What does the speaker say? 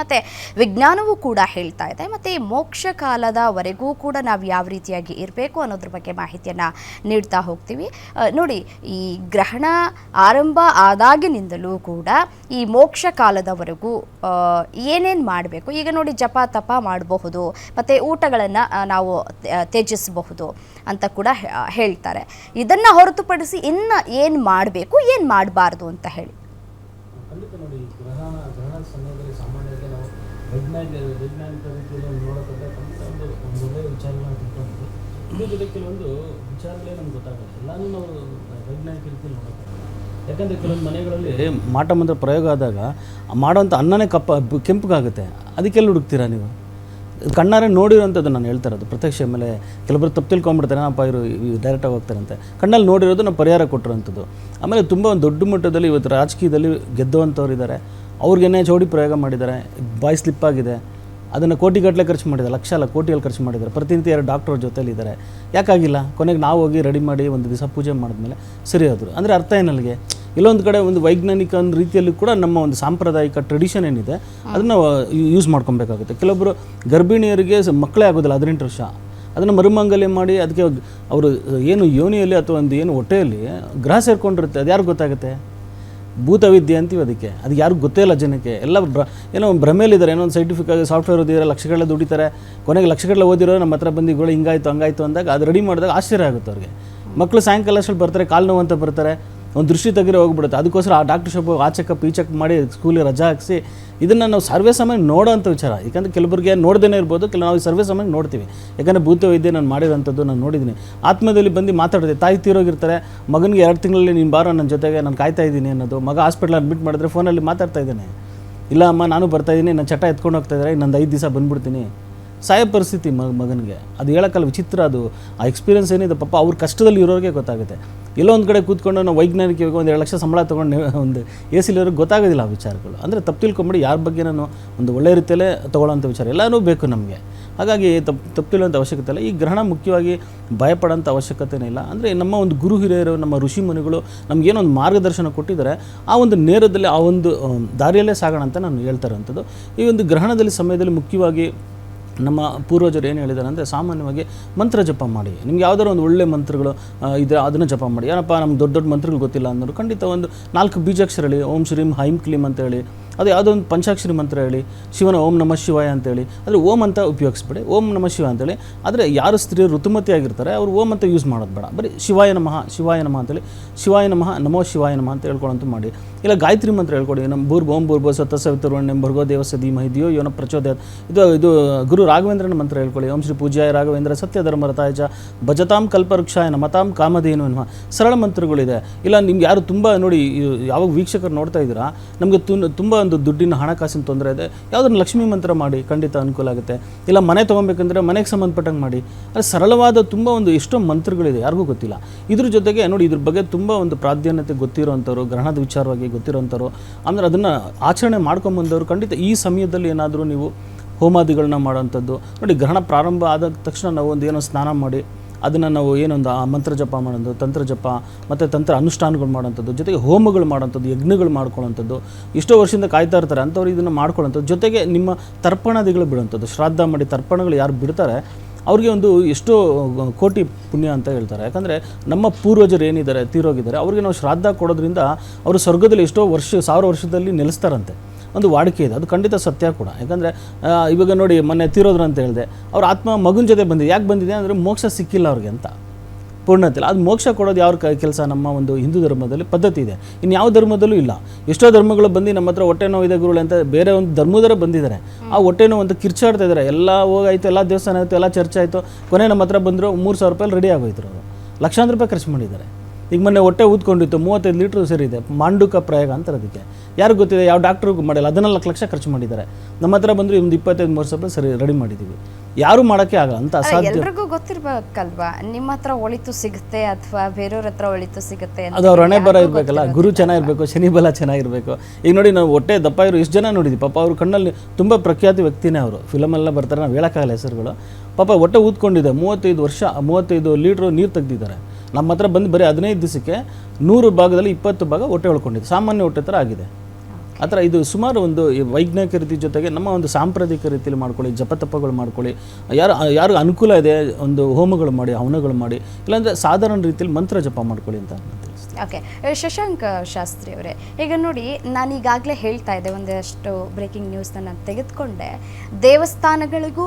ಮತ್ತು ವಿಜ್ಞಾನವೂ ಕೂಡ ಹೇಳ್ತಾ ಇದೆ. ಮತ್ತು ಮೋಕ್ಷ ಕಾಲದವರೆಗೂ ಕೂಡ ನಾವು ಯಾವ ರೀತಿಯಾಗಿ ಇರಬೇಕು ಅನ್ನೋದ್ರ ಬಗ್ಗೆ ಮಾಹಿತಿಯನ್ನು ನೀಡ್ತಾ ಹೋಗ್ತೀವಿ. ನೋಡಿ, ಈ ಗ್ರಹಣ ಆರಂಭ ಆದಾಗಿನಿಂದಲೂ ಕೂಡ ಈ ಮೋಕ್ಷ ಕಾಲದವರೆಗೂ ಏನೇನು ಮಾಡಬೇಕು? ಈಗ ನೋಡಿ, ಜಪ ತಪ ಮಾಡಬಹುದು, ಮತ್ತು ಊಟಗಳನ್ನು ನಾವು ತ್ಯ- ತ್ಯಜಿಸಬಹುದು ಅಂತ ಕೂಡ ಹೇಳ್ತಾರೆ. ಇದನ್ನು ಹೊರತುಪಡಿಸಿ ಇನ್ನು ಏನು ಮಾಡಬೇಕು, ಏನು ಮಾಡಬಾರ್ದು ಅಂತ ಹೇಳಿ ಖಂಡಿತ ನೋಡಿ ಈ ಗ್ರಹಣ ಗ್ರಹಣದ ಸಮಯದಲ್ಲಿ ಸಾಮಾನ್ಯವಾಗಿ ನಾವು ವೈಜ್ಞಾನಿಕ ವೈಜ್ಞಾನಿಕ ರೀತಿಯಲ್ಲಿ ನೋಡೋಕ್ಕಾದ್ರೆ ಒಂದು ಒಂದು ಒಳ್ಳೆಯ ವಿಚಾರಗಳನ್ನ ತಿಳ್ಕೊಂಡು ಇದ್ರ ಜೊತೆ ಕೆಲವೊಂದು ವಿಚಾರಗಳೇ ನಮ್ಗೆ ಗೊತ್ತಾಗುತ್ತೆ ಎಲ್ಲಾನು ನಾವು ವೈಜ್ಞಾನಿಕ ರೀತಿಯಲ್ಲಿ ನೋಡೋಕ್ಕಾಗಲ್ಲ ಯಾಕಂದರೆ ಕೆಲವೊಂದು ಮನೆಗಳಲ್ಲಿ ಮಾಟ ಮಂತ್ರ ಪ್ರಯೋಗ ಆದಾಗ ಆ ಮಾಡೋಂಥ ಅನ್ನನೇ ಕಪ್ಪ, ಕೆಂಪಗಾಗುತ್ತೆ. ಅದಕ್ಕೆಲ್ಲ ಹುಡುಕ್ತೀರಾ ನೀವು? ಕಣ್ಣಾರೆ ನೋಡಿರೋಂಥದ್ದು ನಾನು ಹೇಳ್ತಾ ಇರೋದು. ಪ್ರತ್ಯಕ್ಷ ಮೇಲೆ ಕೆಲವರು ತಪ್ಪು ತಿಳ್ಕೊಂಬಿಡ್ತಾರೆ. ಏನಪ್ಪ ಇವರು ಡೈರೆಕ್ಟಾಗಿ ಹೋಗ್ತಾರಂತೆ. ಕಣ್ಣಲ್ಲಿ ನೋಡಿರೋದು ನಾವು ಪರಿಹಾರ ಕೊಟ್ಟಿರೋಂಥದ್ದು. ಆಮೇಲೆ ತುಂಬ ಒಂದು ದೊಡ್ಡ ಮಟ್ಟದಲ್ಲಿ ಇವತ್ತು ರಾಜಕೀಯದಲ್ಲಿ ಗೆದ್ದುವಂಥವ್ರು ಇದ್ದಾರೆ. ಅವ್ರಿಗೇನೆ ಜೋಡಿ ಪ್ರಯೋಗ ಮಾಡಿದ್ದಾರೆ, ಬಾಯ್ ಸ್ಲಿಪ್ ಆಗಿದೆ. ಅದನ್ನು ಕೋಟಿಗಟ್ಟಲೆ ಖರ್ಚು ಮಾಡಿದ್ದಾರೆ ಲಕ್ಷ ಅಲ್ಲ ಕೋಟಿಯಲ್ಲಿ ಖರ್ಚು ಮಾಡಿದ್ದಾರೆ. ಪ್ರತಿನಿತ್ಯ ಎರಡು ಡಾಕ್ಟರ್ ಜೊತೆಲಿ ಇದ್ದಾರೆ. ಯಾಕಾಗಿಲ್ಲ? ಕೊನೆಗೆ ನಾವು ಹೋಗಿ ರೆಡಿ ಮಾಡಿ ಒಂದು ದಿವಸ ಪೂಜೆ ಮಾಡಿದ್ಮೇಲೆ ಸರಿ ಆದರು ಅಂದರೆ ಅರ್ಥ ಏನಲ್ಲಿಗೆ? ಇಲ್ಲೊಂದು ಕಡೆ ಒಂದು ವೈಜ್ಞಾನಿಕ ಒಂದು ರೀತಿಯಲ್ಲಿ ಕೂಡ ನಮ್ಮ ಒಂದು ಸಾಂಪ್ರದಾಯಿಕ ಟ್ರೆಡಿಷನ್ ಏನಿದೆ, ಅದನ್ನು ಯೂಸ್ ಮಾಡ್ಕೊಬೇಕಾಗುತ್ತೆ. ಕೆಲವೊಬ್ಬರು ಗರ್ಭಿಣಿಯರಿಗೆ ಮಕ್ಕಳೇ ಆಗೋದಿಲ್ಲ ಹದಿನೆಂಟು ವರ್ಷ. ಅದನ್ನು ಮರುಮಂಗಲ್ಯ ಮಾಡಿ ಅದಕ್ಕೆ ಅವರು ಏನು ಯೋನಿಯಲ್ಲಿ ಅಥವಾ ಒಂದು ಏನು ಹೊಟ್ಟೆಯಲ್ಲಿ ಗ್ರಹ ಸೇರ್ಕೊಂಡಿರುತ್ತೆ ಅದು ಯಾರು ಗೊತ್ತಾಗುತ್ತೆ? ಭೂತವಿದ್ಯೆ ಅಂತೀವಿ ಅದಕ್ಕೆ. ಅದು ಯಾರಿಗೂ ಗೊತ್ತೇ ಇಲ್ಲ ಜನಕ್ಕೆ. ಎಲ್ಲ ಬ್ರ, ಏನೋ ಭ್ರಮೇಲಿದ್ದಾರೆ ಏನೋ ಒಂದು ಸೈಂಟಿಫಿಕ್ ಆಗಿ ಸಾಫ್ಟ್ವೇರ್ ಓದಿದ್ದಾರೆ ಲಕ್ಷಗಳೇ ದುಡಿತಾರೆ. ಕೊನೆಗೆ ಲಕ್ಷಗಳೇ ಓದಿರೋ ನಮ್ಮ ಹತ್ರ ಬಂದಿಗಳು ಹಿಂಗಾಯ್ತು, ಹಂಗಾಯ್ತು ಅಂದಾಗ ಅದು ರೆಡಿ ಮಾಡಿದಾಗ ಆಶ್ಚರ್ಯ ಆಗುತ್ತೆ ಅವ್ರಿಗೆ. ಮಕ್ಕಳು ಸಾಯಂಕಾಲ ಅಷ್ಟರಲ್ಲಿ ಬರ್ತಾರೆ, ಕಾಲು ನೋವು ಅಂತ ಬರ್ತಾರೆ. ಒಂದು ದೃಷ್ಟಿ ತೆಗೆರೆ ಹೋಗ್ಬಿಡುತ್ತೆ. ಅದಕ್ಕೋಸ್ಕರ ಆ ಡಾಕ್ಟರ್ ಶಾಪ್ ಆ ಚೆಕಪ್ ಈ ಚೆಕ್ ಮಾಡಿ ಸ್ಕೂಲಿಗೆ ರಜಾ ಹಾಕಿಸಿ ಇದನ್ನು ನಾವು ಸರ್ವೇ ಸಮಯ ನೋಡೋಂಥ ವಿಚಾರ. ಯಾಕಂದರೆ ಕೆಲವರಿಗೆ ನೋಡ್ದೇ ಇರ್ಬೋದು, ಕೆಲವು ನಾವು ಸರ್ವೇ ಸಮಯ ನೋಡ್ತೀವಿ. ಯಾಕಂದರೆ ಭೂತವೈದ್ಯ ನಾನು ಮಾಡಿರೋಂಥದ್ದು ನಾನು ನೋಡಿದ್ದೀನಿ. ಆತ್ಮದಲ್ಲಿ ಬಂದು ಮಾತಾಡಿದೆ, ತಾಯಿ ತೀರೋಗಿರ್ತಾರೆ, ಮಗನಿಗೆ ಎರಡು ತಿಂಗಳಲ್ಲಿ ನೀನು ಬಾರೋ ನನ್ನ ಜೊತೆಗೆ ನಾನು ಕಾಯ್ತಾ ಇದ್ದೀನಿ ಅನ್ನೋದು, ಮಗ ಹಾಸ್ಪಿಟ್ಲ್ ಅಡ್ಮಿಟ್ ಮಾಡಿದ್ರೆ ಫೋನಲ್ಲಿ ಮಾತಾಡ್ತಾ ಇದ್ದಾನೆ. ಇಲ್ಲ ಅಮ್ಮ, ನಾನು ಬರ್ತಾ ಇದ್ದೀನಿ ನನ್ನ ಚಟ ಎತ್ಕೊಂಡು ಹೋಗ್ತಾ ಇದ್ದಾರೆ, ಇನ್ನೊಂದು ಐದು ದಿವಸ ಬಂದ್ಬಿಡ್ತೀನಿ. ಸಾಯ ಪರಿಸ್ಥಿತಿ ಮಗ ಮಗನಿಗೆ. ಅದು ಹೇಳೋಕ್ಕಲ್ಲ ವಿಚಿತ್ರ ಅದು. ಆ ಎಕ್ಸ್ಪೀರಿಯನ್ಸ್ ಏನಿದೆ ಪಾಪ, ಅವ್ರ ಕಷ್ಟದಲ್ಲಿ ಇರೋರಿಗೆ ಗೊತ್ತಾಗುತ್ತೆ. ಎಲ್ಲೋ ಒಂದು ಕಡೆ ಕೂತ್ಕೊಂಡು ನಾವು ವೈಜ್ಞಾನಿಕವಾಗಿ ಒಂದು ಎರಡು ಲಕ್ಷ ಸಂಬಳ ತೊಗೊಂಡು ಒಂದು ಎ ಸಿಲಿರೋರಿಗೆ ಗೊತ್ತಾಗೋದಿಲ್ಲ ಆ ವಿಚಾರಗಳು. ಅಂದರೆ ತಪ್ಪು ತಿಳ್ಕೊಂಬಿಡಿ, ಯಾರ ಬಗ್ಗೆ ನಾನು ಒಂದು ಒಳ್ಳೆ ರೀತಿಯಲ್ಲೇ ತೊಗೊಳ್ಳೋಂಥ ವಿಚಾರ ಎಲ್ಲನೂ ಬೇಕು ನಮಗೆ. ಹಾಗಾಗಿ ತಪ್ಪು ತಪ್ಪು ತಿಳುವಂಥ ಅವಶ್ಯಕತೆ ಇಲ್ಲ. ಈ ಗ್ರಹಣ ಮುಖ್ಯವಾಗಿ ಭಯಪಡೋಂಥ ಅವಶ್ಯಕತೆನೇ ಇಲ್ಲ. ಅಂದರೆ ನಮ್ಮ ಒಂದು ಗುರು ಹಿರಿಯರು, ನಮ್ಮ ಋಷಿ ಮುನಿಗಳು ನಮಗೇನೊಂದು ಮಾರ್ಗದರ್ಶನ ಕೊಟ್ಟಿದ್ದಾರೆ. ಆ ಒಂದು ನೇರದಲ್ಲಿ, ಆ ಒಂದು ದಾರಿಯಲ್ಲೇ ಸಾಗೋಣ ಅಂತ ನಾನು ಹೇಳ್ತಾ ಇರೋಂಥದ್ದು. ಈ ಒಂದು ಗ್ರಹಣದಲ್ಲಿ ಸಮಯದಲ್ಲಿ ಮುಖ್ಯವಾಗಿ ನಮ್ಮ ಪೂರ್ವಜರು ಏನು ಹೇಳಿದ್ದಾರೆ ಅಂದರೆ ಸಾಮಾನ್ಯವಾಗಿ ಮಂತ್ರ ಜಪ ಮಾಡಿ. ನಿಮ್ಗೆ ಯಾವ್ದಾದ್ರು ಒಂದು ಒಳ್ಳೆ ಮಂತ್ರಗಳು ಇದ್ರೆ ಅದನ್ನು ಜಪ ಮಾಡಿ. ಏನಪ್ಪ, ನಮ್ಗೆ ದೊಡ್ಡ ದೊಡ್ಡ ಮಂತ್ರಗಳು ಗೊತ್ತಿಲ್ಲ ಅಂದರು ಖಂಡಿತ ಒಂದು ನಾಲ್ಕು ಬೀಜಾಕ್ಷರ ಹೇಳಿ, ಓಂ ಶ್ರೀಂ ಹೈಂ ಕ್ಲೀಂ ಅಂತ ಹೇಳಿ, ಅದು ಯಾವುದೋ ಒಂದು ಪಂಚಾಕ್ಷರಿ ಮಂತ್ರ ಹೇಳಿ, ಶಿವನ ಓಂ ನಮ ಶಿವಾಯ ಅಂತೇಳಿ ಆದರೆ ಓಂ ಅಂತ ಉಪಯೋಗಿಸ್ಬೇಡಿ. ಓಂ ನಮ ಶಿವ ಅಂತೇಳಿ ಆದರೆ ಯಾರು ಸ್ತ್ರೀ ಋತುಮತಿ ಆಗಿರ್ತಾರೆ, ಅವರು ಓಂ ಅಂತ ಯೂಸ್ ಮಾಡೋದು ಬೇಡ. ಬರೀ ಶಿವಾಯ ನಮಃ ಶಿವಾಯ ನಮಃ ಅಂತೇಳಿ ಶಿವಾಯ ನಮಃ, ನಮೋ ಶಿವಾಯ ನಮಃ ಅಂತ ಹೇಳ್ಕೊಳ್ಳೋಂತೂ ಮಾಡಿ. ಇಲ್ಲ ಗಾಯತ್ರಿ ಮಂತ್ರ ಹೇಳ್ಕೊಡಿ. ನಮ್ಮ ಭೂರ್ ಓಂ ಭೂರ್ಭೋ ಸತ್ತ ಸವಿತರುವಣ್ಣೆ ಭರ್ಗೋ ದೇವ ಧೀಮಹಿ ದಿಯೋ ಯೋನ ಪ್ರಚೋದಯ ಇದು ಇದು ಗುರು ರಾಘವೇಂದ್ರನ ಮಂತ್ರ ಹೇಳ್ಕೊಳ್ಳಿ ಓಂ ಶ್ರೀ ಪೂಜ್ಯಾಯ ರಾಘವೇಂದ್ರ ಸತ್ಯ ಧರ್ಮ ರಥಾಯಚ ಭಜತಾಂ ಕಲ್ಪವೃಕ್ಷಾಯ ನಮತಾಂ ಕಾಮಧೇನು ಎನ್ನುವ ಸರಳ ಮಂತ್ರಗಳಿದೆ. ಇಲ್ಲ, ನಿಮ್ಗೆ ಯಾರು ತುಂಬ ನೋಡಿ ಯಾವಾಗ ವೀಕ್ಷಕರು ನೋಡ್ತಾ ಇದ್ದೀರಾ, ನಮಗೆ ತುಂಬ ಒಂದು ದುಡ್ಡಿನ ಹಣಕಾಸಿನ ತೊಂದರೆ ಇದೆ. ಯಾವುದನ್ನು ಲಕ್ಷ್ಮೀ ಮಂತ್ರ ಮಾಡಿ, ಖಂಡಿತ ಅನುಕೂಲ ಆಗುತ್ತೆ. ಇಲ್ಲ, ಮನೆ ತೊಗೊಬೇಕಂದ್ರೆ ಮನೆಗೆ ಸಂಬಂಧಪಟ್ಟಂಗೆ ಮಾಡಿ. ಅದು ಸರಳವಾದ ತುಂಬ ಒಂದು ಎಷ್ಟೋ ಮಂತ್ರಗಳಿದೆ, ಯಾರಿಗೂ ಗೊತ್ತಿಲ್ಲ. ಇದ್ರ ಜೊತೆಗೆ ನೋಡಿ, ಇದ್ರ ಬಗ್ಗೆ ತುಂಬ ಒಂದು ಪ್ರಾಧಾನ್ಯತೆ ಗೊತ್ತಿರೋವಂಥವ್ರು ಗ್ರಹಣದ ವಿಚಾರವಾಗಿ ಗೊತ್ತಿರೋಂಥವ್ರು. ಆಮೇಲೆ ಅದನ್ನು ಆಚರಣೆ ಮಾಡ್ಕೊಂಬಂದವರು ಖಂಡಿತ ಈ ಸಮಯದಲ್ಲಿ ಏನಾದರೂ ನೀವು ಹೋಮಾದಿಗಳನ್ನ ಮಾಡೋವಂಥದ್ದು. ನೋಡಿ, ಗ್ರಹಣ ಪ್ರಾರಂಭ ಆದ ತಕ್ಷಣ ನಾವು ಒಂದು ಏನೋ ಸ್ನಾನ ಮಾಡಿ, ಅದನ್ನು ನಾವು ಏನೊಂದು, ಆ ಮಂತ್ರ ಜಪ ಮಾಡೋದು ತಂತ್ರ ಜಪ, ಮತ್ತು ತಂತ್ರ ಅನುಷ್ಠಾನಗಳು ಮಾಡೋಂಥದ್ದು ಜೊತೆಗೆ ಹೋಮಗಳು ಮಾಡೋಂಥದ್ದು ಯಜ್ಞಗಳು ಮಾಡ್ಕೊಳ್ಳೋಂಥದ್ದು ಎಷ್ಟೋ ವರ್ಷದಿಂದ ಕಾಯ್ತಾ ಇರ್ತಾರೆ, ಅಂಥವ್ರು ಇದನ್ನು ಮಾಡ್ಕೊಳ್ಳೋಂಥದ್ದು ಜೊತೆಗೆ ನಿಮ್ಮ ತರ್ಪಣಾದಿಗಳು ಬಿಡೋಂಥದ್ದು ಶ್ರಾದ್ದ ಮಾಡಿ ತರ್ಪಣಗಳು ಯಾರು ಬಿಡ್ತಾರೆ ಅವ್ರಿಗೆ ಒಂದು ಎಷ್ಟೋ ಕೋಟಿ ಪುಣ್ಯ ಅಂತ ಹೇಳ್ತಾರೆ. ಯಾಕಂದರೆ ನಮ್ಮ ಪೂರ್ವಜರು ಏನಿದ್ದಾರೆ, ತೀರೋಗಿದ್ದಾರೆ, ಅವ್ರಿಗೆ ನಾವು ಶ್ರಾದ್ದ ಕೊಡೋದ್ರಿಂದ ಅವರು ಸ್ವರ್ಗದಲ್ಲಿ ಎಷ್ಟೋ ವರ್ಷ, ಸಾವಿರ ವರ್ಷದಲ್ಲಿ ನೆಲೆಸ್ತಾರಂತೆ. ಒಂದು ವಾಡಿಕೆ ಇದೆ, ಅದು ಖಂಡಿತ ಸತ್ಯ ಕೂಡ. ಯಾಕಂದರೆ ಇವಾಗ ನೋಡಿ ಮೊನ್ನೆ ತೀರೋದ್ರು ಅಂತ ಹೇಳಿದೆ, ಅವ್ರ ಆತ್ಮ ಮಗನ ಜೊತೆ ಬಂದಿದೆ. ಯಾಕೆ ಬಂದಿದೆ ಅಂದರೆ ಮೋಕ್ಷ ಸಿಕ್ಕಿಲ್ಲ ಅವ್ರಿಗೆ ಅಂತ. ಪೂರ್ಣತೆ ಇಲ್ಲ ಅದು ಮೋಕ್ಷ ಕೊಡೋದು ಯಾವ ಕೆಲಸ? ನಮ್ಮ ಒಂದು ಹಿಂದೂ ಧರ್ಮದಲ್ಲಿ ಪದ್ಧತಿ ಇದೆ. ಇನ್ನು ಯಾವ ಧರ್ಮದಲ್ಲೂ ಇಲ್ಲ. ಎಷ್ಟೋ ಧರ್ಮಗಳು ಬಂದು ನಮ್ಮ ಹತ್ರ ಹೊಟ್ಟೆ ನೋವಿದೆ ಗುರುಗಳು ಅಂತ ಬೇರೆ ಒಂದು ಧರ್ಮದವರೇ ಬಂದಿದ್ದಾರೆ. ಆ ಹೊಟ್ಟೆ ನೋವು ಅಂತ ಕಿರ್ಚಾಡ್ತಾ ಇದ್ದಾರೆ. ಎಲ್ಲ ಹೋಗಾಯಿತು, ಎಲ್ಲ ದೇವಸ್ಥಾನ ಆಯಿತು, ಎಲ್ಲ ಚರ್ಚೆ ಆಯಿತು. ಕೊನೆ ನಮ್ಮ ಹತ್ರ ಬಂದರು ಮೂರು ಸಾವಿರ ರೂಪಾಯಿ ರೆಡಿ ಆಗೋಯ್ತು ಅವರು ಲಕ್ಷಾಂತರ ರೂಪಾಯಿ ಖರ್ಚು ಮಾಡಿದ್ದಾರೆ. ಈಗ ಮೊನ್ನೆ ಹೊಟ್ಟೆ ಊದ್ಕೊಂಡಿತ್ತು ಮೂವತ್ತೈದು ಲೀಟ್ರ್ ಸೇರಿದೆ ಮಾಂಡುಕ ಪ್ರಯೋಗ ಅಂತಾರೆ ಅದಕ್ಕೆ ಯಾರು ಗೊತ್ತಿದೆ ಯಾವ ಡಾಕ್ಟ್ರಿಗೂ ಮಾಡಿಲ್ಲ ಹದಿನಾಲ್ಕು ಲಕ್ಷ ಖರ್ಚು ಮಾಡಿದ್ದಾರೆ. ನಮ್ಮ ಹತ್ರ ಬಂದರೆ ಒಂದು ಇಪ್ಪತ್ತೈದು ಮೂರು ಸಾವಿರ ಸರಿ ರೆಡಿ ಮಾಡಿದ್ದೀವಿ ಯಾರು ಮಾಡೋಕ್ಕೆ ಆಗಲ್ಲ ಅಂತ ಅಸಾಧ್ಯ. ಎಲ್ರಿಗೂ ಗೊತ್ತಿರ್ಬೇಕಲ್ವಾ? ನಿಮ್ಮ ಹತ್ರ ಒಳಿತು ಸಿಗುತ್ತೆ ಅಥವಾ ಬೇರೆಯವ್ರ ಹತ್ರ ಒಳಿತು ಸಿಗುತ್ತೆ ಅದು ಅವ್ರ ಹಣೆ ಬರ ಇರಬೇಕಲ್ಲ ಗುರು ಚೆನ್ನಾಗಿರ್ಬೇಕು ಶನಿ ಬಲ ಚೆನ್ನಾಗಿರ್ಬೇಕು ಈಗ ನೋಡಿ ನಾವು ಹೊಟ್ಟೆ ದಪ್ಪ ಇರೋ ಇಷ್ಟು ಜನ ನೋಡಿದ್ವಿ ಪಾಪ ಅವ್ರ ಕಣ್ಣಲ್ಲಿ ತುಂಬ ಪ್ರಖ್ಯಾತಿ ವ್ಯಕ್ತಿನೇ ಅವರು. ಫಿಲಮೆಲ್ಲ ಬರ್ತಾರೆ ನಾವು ಹೇಳೋಕ್ಕಾಗಲ್ಲ ಹೆಸರುಗಳು. ಪಾಪ ಹೊಟ್ಟೆ ಊದ್ಕೊಂಡಿದೆ ಮೂವತ್ತೈದು ವರ್ಷ ಮೂವತ್ತೈದು ಲೀಟ್ರು ನೀರು ತೆಗ್ದಿದ್ದಾರೆ. ನಮ್ಮ ಹತ್ರ ಬಂದು ಬರೀ ಹದಿನೈದು ದಿವಸಕ್ಕೆ ನೂರು ಭಾಗದಲ್ಲಿ ಇಪ್ಪತ್ತು ಭಾಗ ಹೊಟ್ಟೆ ಉಳ್ಕೊಂಡಿದೆ ಸಾಮಾನ್ಯ ಹೊಟ್ಟೆ ಥರ ಆಗಿದೆ. ಆ ಥರ ಇದು ಸುಮಾರು ಒಂದು ವೈಜ್ಞಾನಿಕ ರೀತಿ ಜೊತೆಗೆ ನಮ್ಮ ಒಂದು ಸಾಂಪ್ರದಾಯಿಕ ರೀತಿಯಲ್ಲಿ ಮಾಡ್ಕೊಳ್ಳಿ, ಜಪತಪಗಳು ಮಾಡ್ಕೊಳ್ಳಿ, ಯಾರು ಯಾರು ಅನುಕೂಲ ಇದೆ ಒಂದು ಹೋಮಗಳು ಮಾಡಿ, ಹವನಗಳು ಮಾಡಿ, ಇಲ್ಲಾಂದರೆ ಸಾಧಾರಣ ರೀತಿಯಲ್ಲಿ ಮಂತ್ರ ಜಪ ಮಾಡ್ಕೊಳ್ಳಿ ಅಂತ ಓಕೆ ಶಶಾಂಕ್ ಶಾಸ್ತ್ರಿ ಅವರೇ, ಈಗ ನೋಡಿ ನಾನು ಈಗಾಗಲೇ ಹೇಳ್ತಾ ಇದ್ದೆ ಒಂದಷ್ಟು ಬ್ರೇಕಿಂಗ್ ನ್ಯೂಸ್ನ ನಾನು ತೆಗೆದುಕೊಂಡೆ. ದೇವಸ್ಥಾನಗಳಿಗೂ